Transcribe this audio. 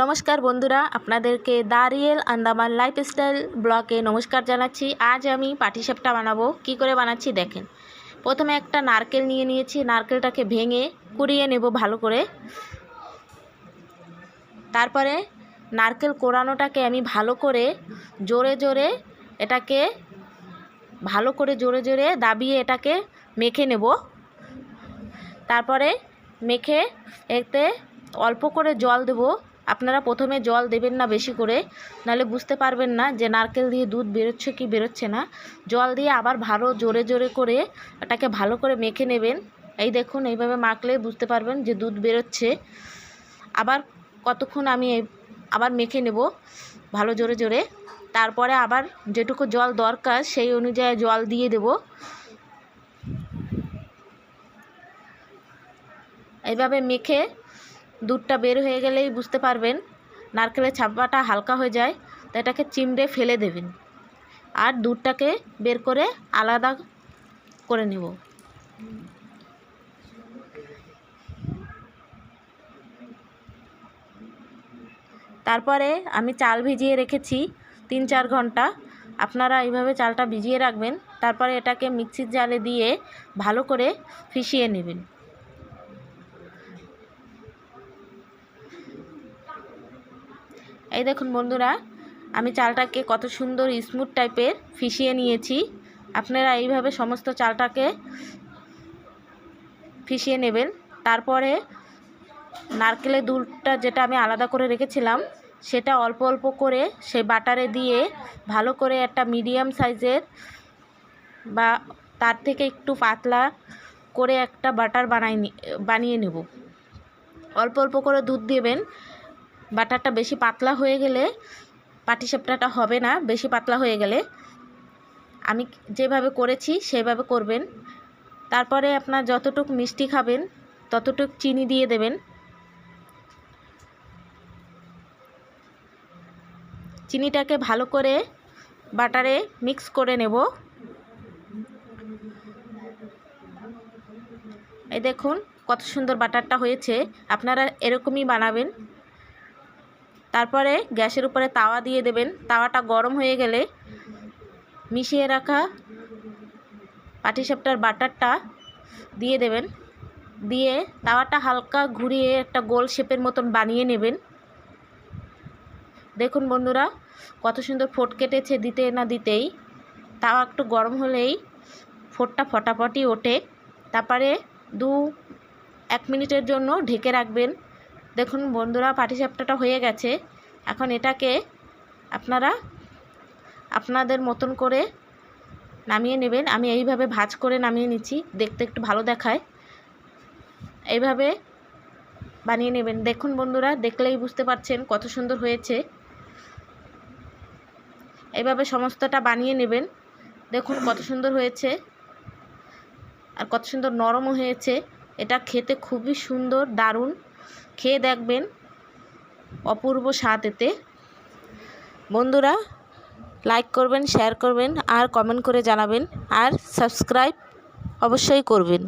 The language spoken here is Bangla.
নমস্কার বন্ধুরা, আপনাদেরকে দাঁড়িয়েল আন্দামান লাইফস্টাইল ব্লগে নমস্কার জানাচ্ছি। আজ আমি পাটিসাপটা বানাবো। কি করে বানাচ্ছি দেখেন। প্রথমে একটা নারকেল নিয়ে নিয়েছি। নারকেলটাকে ভেঙে কুড়িয়ে নেব ভালো করে। তারপরে নারকেল কোড়ানোটাকে আমি ভালো করে জোরে জোরে এটাকে ভালো করে জোরে জোরে দাবিয়ে এটাকে মেখে নেব। তারপরে মেখে এতে অল্প করে জল দেব। আপনারা প্রথমে জল দেবেন না বেশি করে, নাহলে বুঝতে পারবেন না যে নারকেল দিয়ে দুধ বেরোচ্ছে কি বেরোচ্ছে না। জল দিয়ে আবার ভালো জোরে জোরে করে এটাকে ভালো করে মেখে নেবেন। এই দেখুন, এইভাবে মাখলে বুঝতে পারবেন যে দুধ বেরোচ্ছে। আবার কতক্ষণ আমি আবার মেখে নেব ভালো জোরে জোরে। তারপরে আবার যেটুকু জল দরকার সেই অনুযায়ী জল দিয়ে দেব। এইভাবে মেখে দুধটা বের হয়ে গেলেই বুঝতে পারবেন, নারকেলের ছাপাটা হালকা হয়ে যায়, তো এটাকে চিমড়ে ফেলে দেবেন। আর দুধটাকে বের করে আলাদা করে নেব। তারপরে আমি চাল ভিজিয়ে রেখেছি তিন চার ঘণ্টা। আপনারা এইভাবে চালটা ভিজিয়ে রাখবেন, তারপরে এটাকে মিক্সির জালে দিয়ে ভালো করে ফিশিয়ে নেবেন। এই দেখুন বন্ধুরা, আমি চালটাকে কত সুন্দর স্মুথ টাইপের ফিশিয়ে নিয়েছি। আপনারা এইভাবে সমস্ত চালটাকে ফিশিয়ে নেবেন। তারপরে নারকেলের দুধটা যেটা আমি আলাদা করে রেখেছিলাম, সেটা অল্প অল্প করে সেই বাটারে দিয়ে ভালো করে একটা মিডিয়াম সাইজের বা তার থেকে একটু পাতলা করে একটা বাটার বানাই বানিয়ে নেব। অল্প অল্প করে দুধ দেবেন বাটারটা বেশি পাতলা হয়ে গেলে পাটিসাপটাটা হবে না, বেশি পাতলা হয়ে গেলে। আমি যেভাবে করেছি সেভাবে করবেন। তারপরে আপনার যতটুক মিষ্টি খাবেন, ততটুক চিনি দিয়ে দেবেন। চিনিটাকে ভালো করে বাটারে মিক্স করে নেব। এই দেখুন কত সুন্দর বাটারটা হয়েছে। আপনারা এরকমই বানাবেন। তারপরে গ্যাসের উপরে তাওয়া দিয়ে দেবেন। তাওয়াটা গরম হয়ে গেলে মিশিয়ে রাখা পাটিসাপটার বাটারটা দিয়ে দেবেন। দিয়ে তাওয়াটা হালকা ঘুরিয়ে একটা গোল শেপের মতন বানিয়ে নেবেন। দেখুন বন্ধুরা, কত সুন্দর ফোট কেটেছে দিতে না দিতেই। তাওয়া একটু গরম হলেই ফোটটা ফটাফটি ওঠে। তারপরে দু এক মিনিটের জন্য ঢেকে রাখবেন। দেখুন বন্ধুরা, পাটিসাপটাটা হয়ে গেছে। এখন এটাকে আপনারা আপনাদের মতন করে নামিয়ে নেবেন। আমি এইভাবে ভাজ করে নামিয়ে নিচ্ছি, দেখতে একটু ভালো দেখায়। এইভাবে বানিয়ে নেবেন। দেখুন বন্ধুরা, দেখলেই বুঝতে পারছেন কত সুন্দর হয়েছে। এইভাবে সমস্তটা বানিয়ে নেবেন। দেখুন কত সুন্দর হয়েছে আর কত সুন্দর নরমও হয়েছে। এটা খেতে খুবই সুন্দর, দারুণ। খেয়ে দেখবেন অপূর্ব স্বাদ এতে। বন্ধুরা লাইক করবেন শেয়ার করবেন আর কমেন্ট করে জানাবেন আর সাবস্ক্রাইব অবশ্যই করবেন।